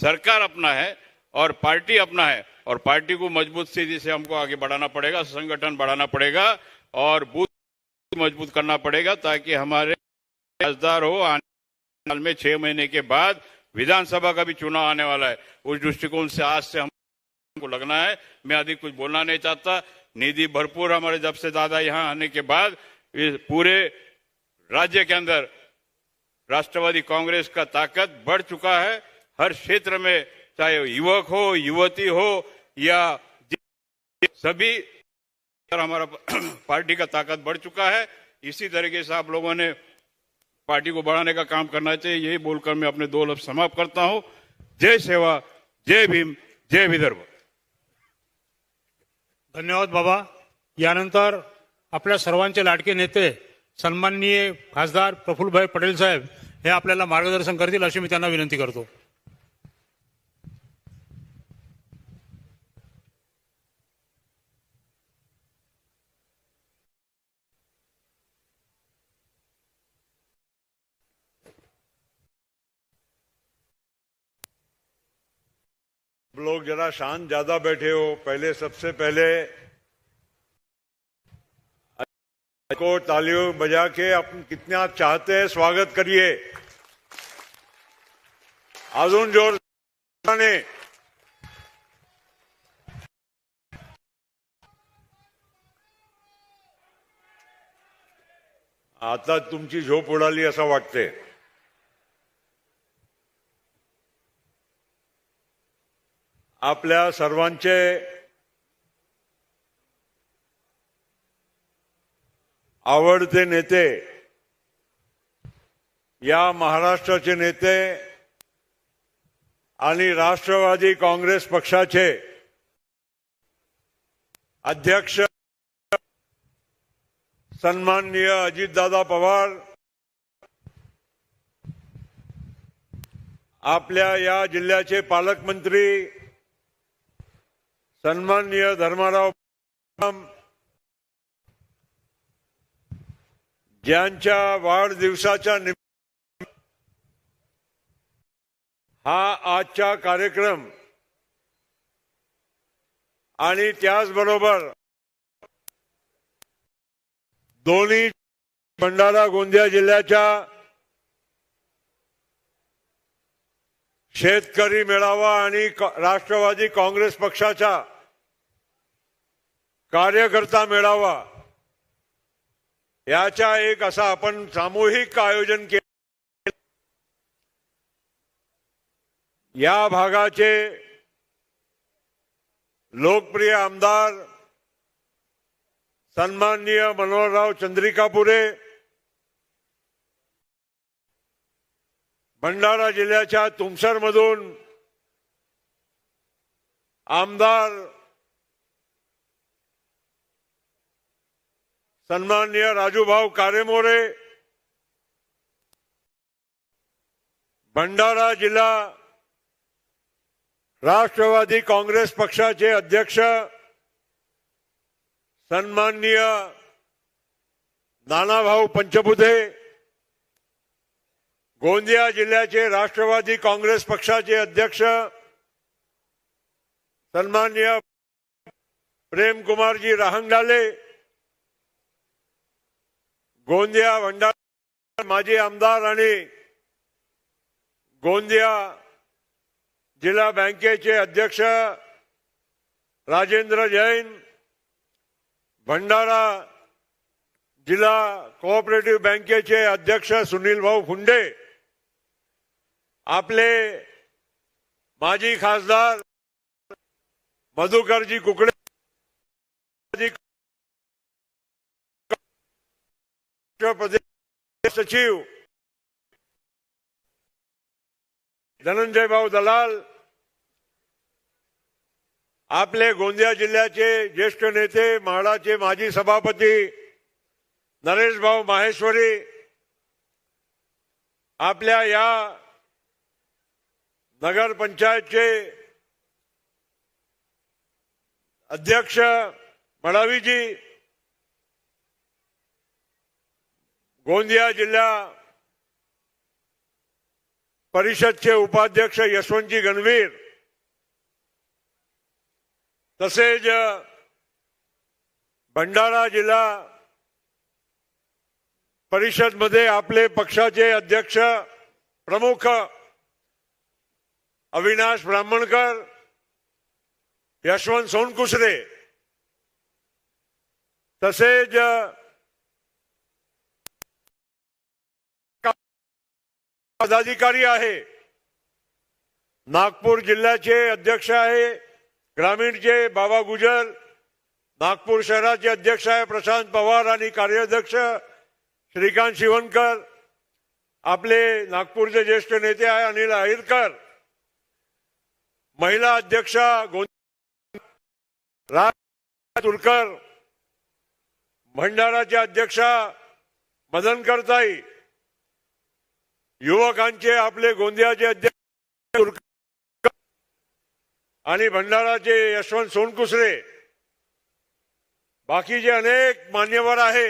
सरकार अपना है और पार्टी अपना है और पार्टी को मज़बूत स्थिति से हमको आगे बढ़ाना पड़ेगा, संगठन बढ़ाना पड़ेगा और बूथ मज़बूत करना पड़ेगा ताकि हमारे राजदार हो। आने साल में छह महीने के बाद विधानसभा का भी चुनाव आने वाला है। उस दृष्टिकोण से आज से हमको लगना है। मैं अधिक कुछ बोलना नहीं चाहता। निधि भरपूर हमारे जब से दादा यहाँ आने के बाद इस पूरे राज्य के अंदर राष्ट्रवादी कांग्रेस का ताकत बढ़ चुका है। हर क्षेत्र में चाहे युवक हो युवती हो या सभी हमारा पार्टी का ताकत बढ़ चुका है। इसी तरीके से आप लोगों ने पार्टी को बढ़ाने का काम करना चाहिए। यही बोलकर मैं अपने दो लफ्ज समाप्त करता हूं। जय सेवा जय भीम जय विदर्भ। धन्यवाद बाबा। यानंतर आपल्या सर्वांचे लाडके नेते सन्माननीय खासदार प्रफुल्लभाई पटेल साहेब हे आपल्याला मार्गदर्शन करतील अशी मी त्यांना विनंती करतो. लोग जरा शांत ज़्यादा बैठे हो, पहले सबसे पहले को तालियों बजा के अपन कितने आप चाहते हैं स्वागत करिए। अजून ज़ोर ने। आता तुमची झोप उडाली असं वाटते आपल्या सर्वांचे आवडते नेते या महाराष्ट्राचे नेते आणि राष्ट्रवादी काँग्रेस पक्षाचे अध्यक्ष सन्माननीय अजितदादा पवार आपल्या या जिल्ह्याचे पालकमंत्री सन्माननीय धर्माराव ज्यांच्या वाढदिवसाच्या निमित्त हा आजचा कार्यक्रम आणि त्याचबरोबर दोन्ही भंडारा गोंदिया जिल्ह्याच्या शेतकरी मेळावा आणि राष्ट्रवादी काँग्रेस पक्षाचा कार्यकर्ता मेळावा. याच्या एक असा आपण सामूहिक आयोजन केलं या भागाचे लोकप्रिय आमदार सन्माननीय मनोहरराव चंद्रिकापुरे भंडारा जिल्ह्याच्या तुमसरमधून आमदार सन्माननीय राजूभाऊ कारेमोरे भंडारा जिल्हा राष्ट्रवादी काँग्रेस पक्षाचे अध्यक्ष सन्माननीय नानाभाऊ पंचबुधे गोंदिया जिल्ह्याचे राष्ट्रवादी काँग्रेस पक्षाचे अध्यक्ष सन्माननीय प्रेमकुमारजी राहंगडाले गोंदिया भंडारा माजी आमदार आणि गोंदिया जिल्हा बँकेचे अध्यक्ष राजेंद्र जैन भंडारा जिल्हा कोऑपरेटिव्ह बँकेचे अध्यक्ष सुनील भाऊ फुंडे आपले माजी खासदार मधुकरजी कुकडे प्रदेश सचिव धनंजय भाऊ दलाल आपले गोंदिया जिल्ह्याचे ज्येष्ठ नेते म्हाडाचे माजी सभापती नरेश भाऊ माहेश्वरी आपल्या या नगरपंचायतचे अध्यक्ष मडावीजी गोंदिया जिल्हा परिषदचे उपाध्यक्ष यशवंतजी गणवीर तसेच भंडारा जिल्हा परिषदमध्ये आपले पक्षाचे अध्यक्ष प्रमुख अविनाश ब्राह्मणकर यशवंत सोनकुसरे तसेच पदाधिकारी आहे. नागपूर जिल्ह्याचे अध्यक्ष आहे ग्रामीणचे बाबा गुजर नागपूर शहराचे अध्यक्ष आहे प्रशांत पवार आणि कार्याध्यक्ष श्रीकांत शिवनकर आपले नागपूरचे ज्येष्ठ नेते आहे अनिल अहिरकर महिला अध्यक्षा गोंद राज भंडाराच्या अध्यक्षा मदन करताई युवकांचे आपले गोंदियाचे अध्यक्ष आणि भंडाराचे यशवंत सोनकुसरे. बाकीचे अनेक मान्यवर आहे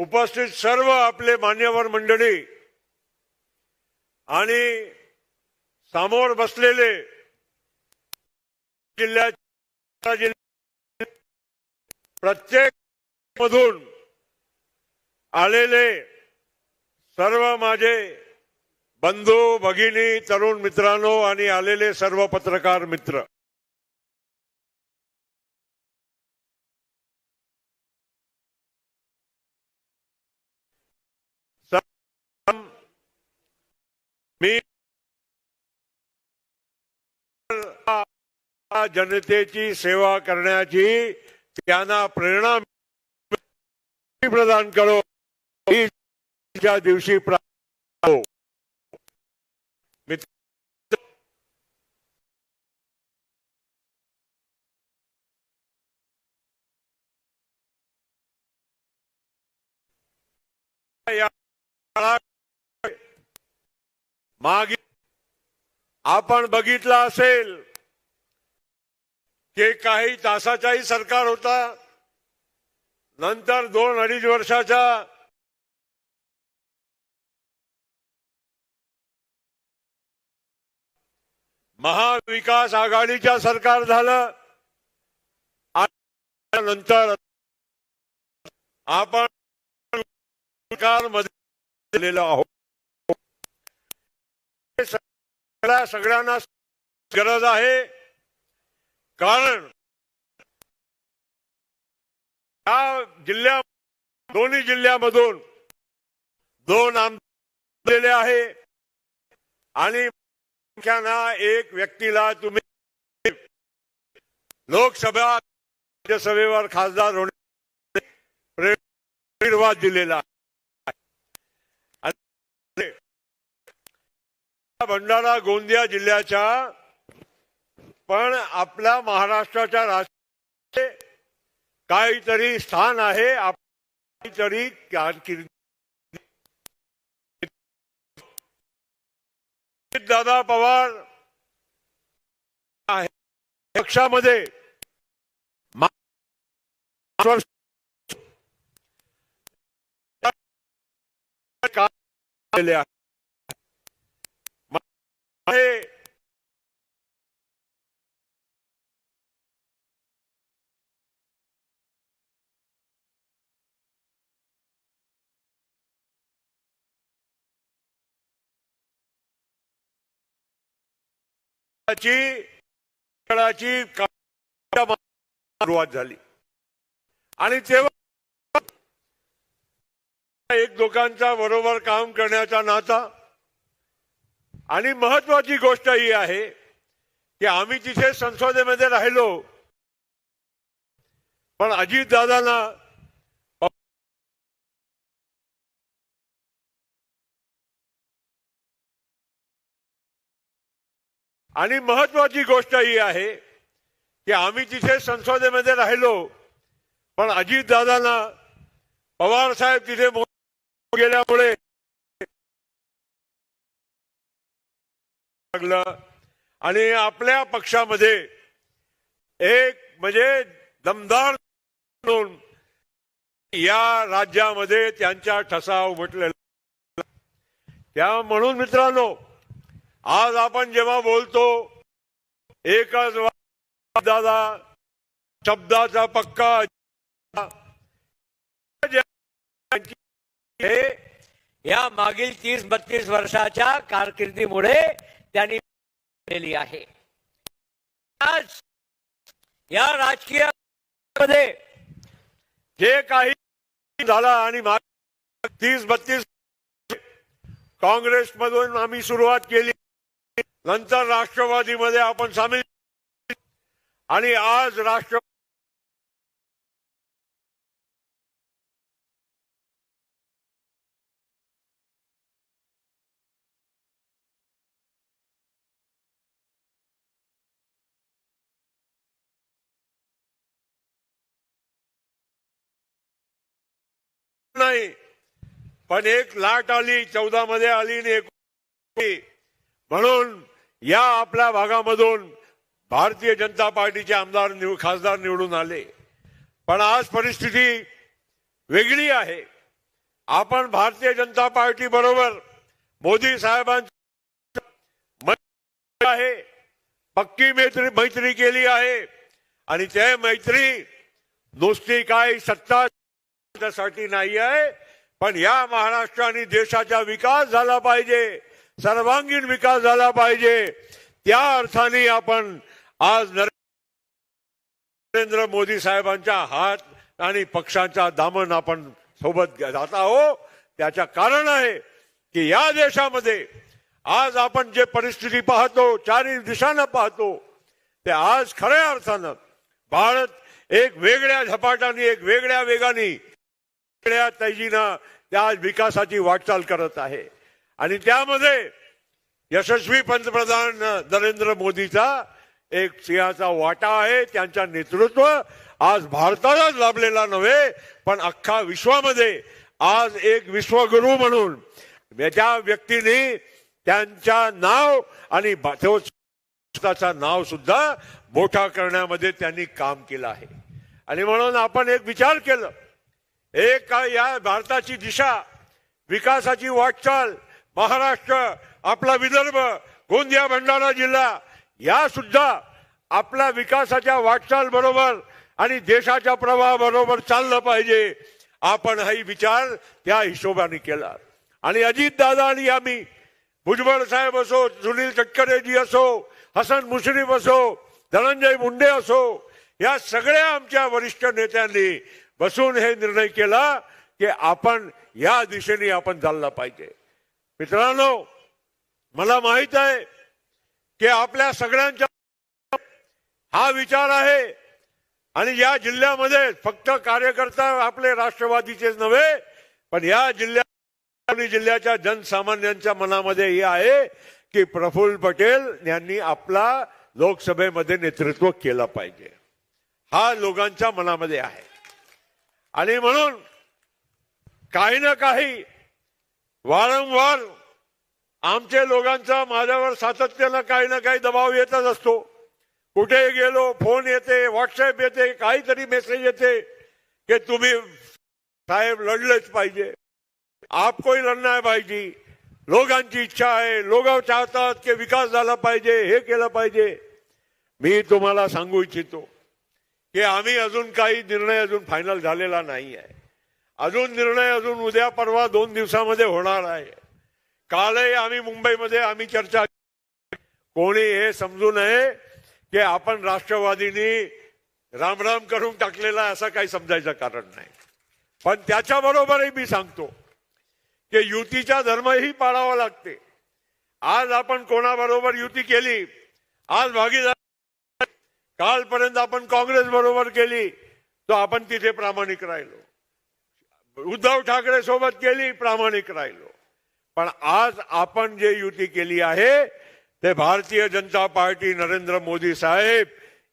उपस्थित सर्व आपले मान्यवर मंडळी आणि समोर बसलेले जिल्ह्याच्या जिल्ह्या प्रत्येक मधून आलेले सर्व माझे बंधू भगिनी तरुण मित्रांनो आणि आलेले सर्व पत्रकार मित्र. मी जनतेची सेवा करण्याची त्यांना प्रेरणा प्रदान करो. च्या दिवशी मित्र- मागे आपण बघितलं असेल की काही तासाचाही सरकार होता. नंतर दोन अडीच वर्षाचा महाविकास आघाडीच्या सरकार झालं. नंतर आपण सरकारमध्ये आहोत. सगळ्यांना गरज आहे. कारण या जिल्ह्या दोन्ही जिल्ह्यामधून दोन आमदार आहे. आणि एक व्यक्तीला तुम्ही लोकसभा राज्यसभेवर खासदार होणे आशीर्वाद दिलेला भंडारा गोंदिया जिल्ह्याच्या पण आपल्या महाराष्ट्राच्या राष्ट्रीय काहीतरी स्थान आहे काहीतरी कारकिर्दी दादा पवार आहे. पक्षामध्ये आहे सुरुवात झाली. आणि तेव्हा एक दोघांचा बरोबर काम करण्याचा नाता आणि महत्वाची गोष्ट ही आहे की आम्ही तिथे संसदेमध्ये राहिलो पण अजित आणि महत्वाची गोष्ट ही आहे की आम्ही तिथे संसदेमध्ये राहिलो पण अजित दादांना पवार साहेब तिथे गेल्यामुळे लागलं. आणि आपल्या पक्षामध्ये एक म्हणजे दमदार म्हणून या राज्यामध्ये त्यांच्या ठसा उमटलेला. त्या म्हणून मित्रांनो आज आपण जेव्हा बोलतो एकच दादा शब्दाचा पक्का हे या मागील तीस बत्तीस वर्षाच्या कारकिर्दीमुळे त्यांनी केली आहे. आज या राजकीयमध्ये जे काही झालं आणि तीस बत्तीस काँग्रेसमधून आम्ही सुरुवात केली. नंतर राष्ट्रवादीमध्ये आपण सामील आणि आज राष्ट्र नाही. पण एक लाट आली चौदा मध्ये आली आणि एक म्हणून या आपल्या भागामधून भारतीय जनता पार्टीचे आमदार निव- खासदार निवडून आले. पण आज परिस्थिती वेगळी आहे. आपण भारतीय जनता पार्टी बरोबर मोदी साहेबांची आहे. पक्की मैत्री मैत्री केली आहे. आणि ते मैत्री नुसती काय सत्ता नाही आहे पण या महाराष्ट्र आणि देशाचा विकास झाला पाहिजे. सर्वांगीण विकास झाला पाहिजे. त्या अर्थाने आपण आज नरेंद्र मोदी साहेबांच्या हात आणि पक्षांचा दामन आपण सोबत जात आहो त्याच्या कारण आहे की या देशामध्ये आज आपण जे परिस्थिती पाहतो चारही दिशांना पाहतो ते आज खऱ्या अर्थानं भारत एक वेगळ्या झपाट्याने एक वेगळ्या वेगाने वेगळ्या तैजीनं त्या विकासाची वाटचाल करत आहे. आणि त्यामध्ये यशस्वी पंतप्रधान नरेंद्र मोदीचा एक सिंहाचा वाटा आहे त्यांचा नेतृत्व आज भारतालाच लाभलेला नव्हे पण अख्खा विश्वामध्ये आज एक विश्वगुरु म्हणून त्या व्यक्तीने त्यांच्या नाव आणि नाव सुद्धा मोठा करण्यामध्ये त्यांनी काम केलं आहे. आणि म्हणून आपण एक विचार केलं एक या भारताची दिशा विकासाची वाटचाल महाराष्ट्र आपला विदर्भ गोंदिया भंडारा जिल्हा या सुद्धा आपल्या विकासाच्या वाटचाल बरोबर आणि देशाच्या प्रवाहाबरोबर चाललं पाहिजे. आपण हाही विचार त्या हिशोबाने केला. आणि अजित दादा आणि आम्ही भुजबळ साहेब असो सुनील तटकरेजी असो हसन मुश्रीफ असो धनंजय मुंडे असो या सगळ्या आमच्या वरिष्ठ नेत्यांनी बसून हे निर्णय केला की आपण या दिशेने आपण चालला पाहिजे. मित्रांनो मला माहीत आहे की आपल्या सगळ्यांच्या हा विचार आहे आणि या जिल्ह्यामध्ये फक्त कार्यकर्ता आपले राष्ट्रवादीचेच नव्हे पण या जिल्ह्यात जिल्ह्याच्या जनसामान्यांच्या मनामध्ये हे आहे की प्रफुल्ल पटेल यांनी आपला लोकसभेमध्ये नेतृत्व केलं पाहिजे. हा लोकांच्या मनामध्ये आहे. आणि म्हणून काही ना काही वारंवार आमच्या लोकांचा माझ्यावर सातत्यानं काही ना काही दबाव येतच असतो. कुठे गेलो फोन येते व्हॉट्सअप येते काहीतरी मेसेज येते की तुम्ही साहेब लढलंच पाहिजे. आपकोही लढणार पाहिजे लोकांची इच्छा आहे. लोक चाहतात की विकास झाला पाहिजे हे केलं पाहिजे. मी तुम्हाला सांगू इच्छितो की आम्ही अजून काही निर्णय अजून फायनल झालेला नाही आहे. अजून निर्णय अजून उद्या परवा दोन दिवसामध्ये होणार आहे. कालही आम्ही मुंबईमध्ये आम्ही चर्चा कोणी हे समजू नये की आपण राष्ट्रवादीनी रामराम करून टाकलेला आहे असं काही समजायचं कारण नाही. पण त्याच्याबरोबरही मी सांगतो की युतीचा धर्मही पाळावा लागते. आज आपण कोणाबरोबर युती केली आज भागीदार कालपर्यंत आपण काँग्रेस बरोबर केली तो आपण तिथे प्रामाणिक राहिलो. उद्धव ठाकरे सोबत केली प्रामाणिक राहिलो. पण आज आपण जे युती केली आहे ते भारतीय जनता पार्टी नरेंद्र मोदी साहेब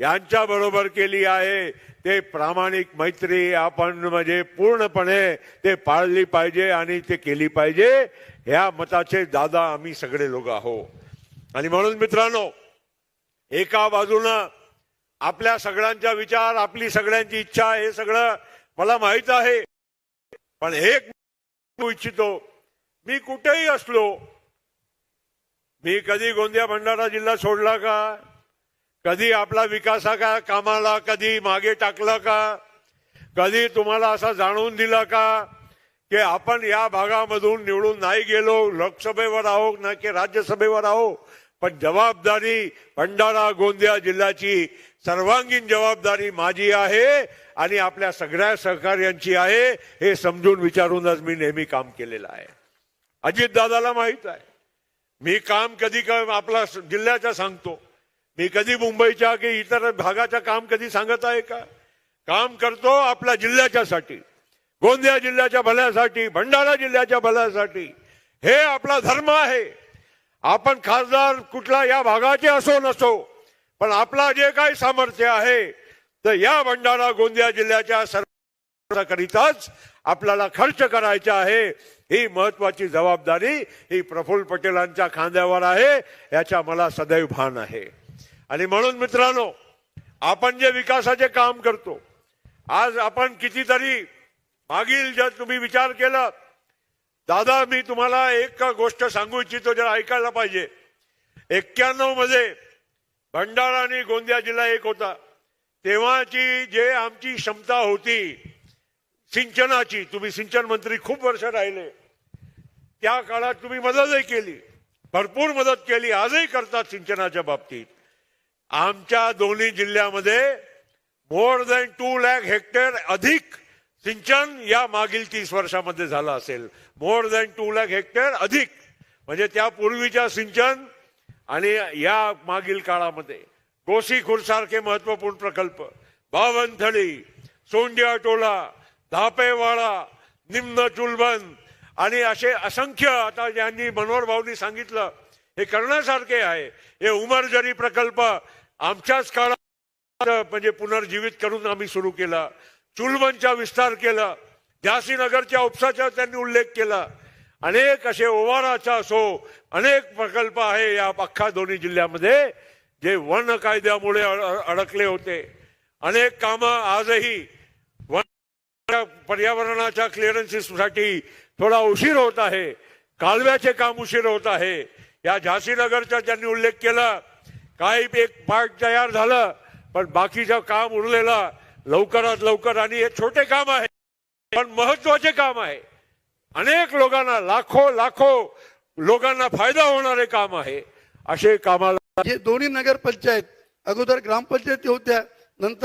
यांच्या बरोबर केली आहे. ते प्रामाणिक मैत्री आपण म्हणजे पूर्णपणे ते पाळली पाहिजे आणि ते केली पाहिजे. ह्या मताचे दादा आम्ही सगळे लोक आहोत. आणि म्हणून मित्रांनो एका बाजूनं आपल्या सगळ्यांचा विचार आपली सगळ्यांची इच्छा हे सगळं मला माहीत आहे. पण एक इच्छितो. मी कुठेही असलो मी कधी गोंदिया भंडारा जिल्हा सोडला का? कधी आपला विकासा का कामाला कधी मागे टाकलं का? कधी तुम्हाला असा जाणवून दिला का की आपण या भागामधून निवडून नाही गेलो लोकसभेवर आहो ना की राज्यसभेवर आहो पण जबाबदारी भंडारा गोंदिया जिल्ह्याची सर्वांगीण जबाबदारी माझी आहे आणि आपल्या सगळ्या सहकार्यांची आहे हे समजून विचारूनच मी नेहमी काम केलेलं आहे. अजितदादाला माहीत आहे. मी काम कधी का आपला जिल्ह्याचा सांगतो. मी कधी मुंबईच्या की इतर भागाचं काम कधी सांगत आहे का? काम करतो आपल्या जिल्ह्याच्यासाठी. गोंदिया जिल्ह्याच्या भल्यासाठी भंडारा जिल्ह्याच्या भल्यासाठी. हे आपला धर्म आहे. आपण खासदार कुठला या भागाचे असो नसो पण आपला जे काही सामर्थ्य आहे तर या भंडारा गोंदिया जिल्ह्याच्या सर्वकरिताच आपल्याला खर्च करायचा आहे. ही महत्वाची जबाबदारी ही प्रफुल्ल पटेलांच्या खांद्यावर आहे याचा मला सदैव भान आहे. आणि म्हणून मित्रांनो आपण जे विकासाचे काम करतो आज आपण कितीतरी मागील जर तुम्ही विचार केला दादा मी तुम्हाला एक गोष्ट सांगू इच्छितो जर ऐकायला पाहिजे. एक्क्याण्णवमध्ये भंडारा आणि गोंदिया जिल्हा एक होता. तेव्हाची जे आमची क्षमता होती सिंचनाची तुम्ही सिंचन मंत्री खूप वर्ष राहिले. त्या काळात तुम्ही मदतही केली भरपूर मदत केली आजही करतात सिंचनाच्या बाबतीत. आमच्या दोन्ही जिल्ह्यामध्ये more than two lakh hectare अधिक सिंचन या मागील तीस वर्षामध्ये झालं असेल. More than two lakh hectare अधिक. म्हणजे त्या पूर्वीच्या सिंचन आणि या मागील काळामध्ये गोसी खुर्सारखे महत्त्वपूर्ण प्रकल्प बावनथळी सोंडिया टोला धापेवाडा निम्न चुलबन आणि असे असंख्य आता ज्यांनी मनोहर भाऊनी सांगितलं हे करण्यासारखे आहे. हे उमरजरी प्रकल्प आमच्याच काळात म्हणजे पुनर्जीवित करून आम्ही सुरू केला चुलबनचा विस्तार केला झाशीनगरच्या उपसाचा त्यांनी उल्लेख केला अनेक असे ओवाराचा असो अनेक प्रकल्प आहे या अख्खा दोन्ही जिल्ह्यामध्ये जे वन कायद्यामुळे अड- अडकले होते. अनेक कामं आजही वन पर्यावरणाच्या क्लिअरन्सेससाठी थोडा उशीर होत आहे. कालव्याचे काम उशीर होत आहे. या झाशीनगरचा त्यांनी उल्लेख केला काही एक पार्ट तयार झालं पण बाकीचं काम उरलेलं लवकरात लवकर आणि हे छोटे काम आहे पण महत्त्वाचे काम आहे. अनेक लोकांना लाखो लाखो लोकांना फायदा होणारे काम आहे. असे कामाला जे दोन्ही नगरपंचायत अगोदर ग्रामपंचायती होत्या नंतर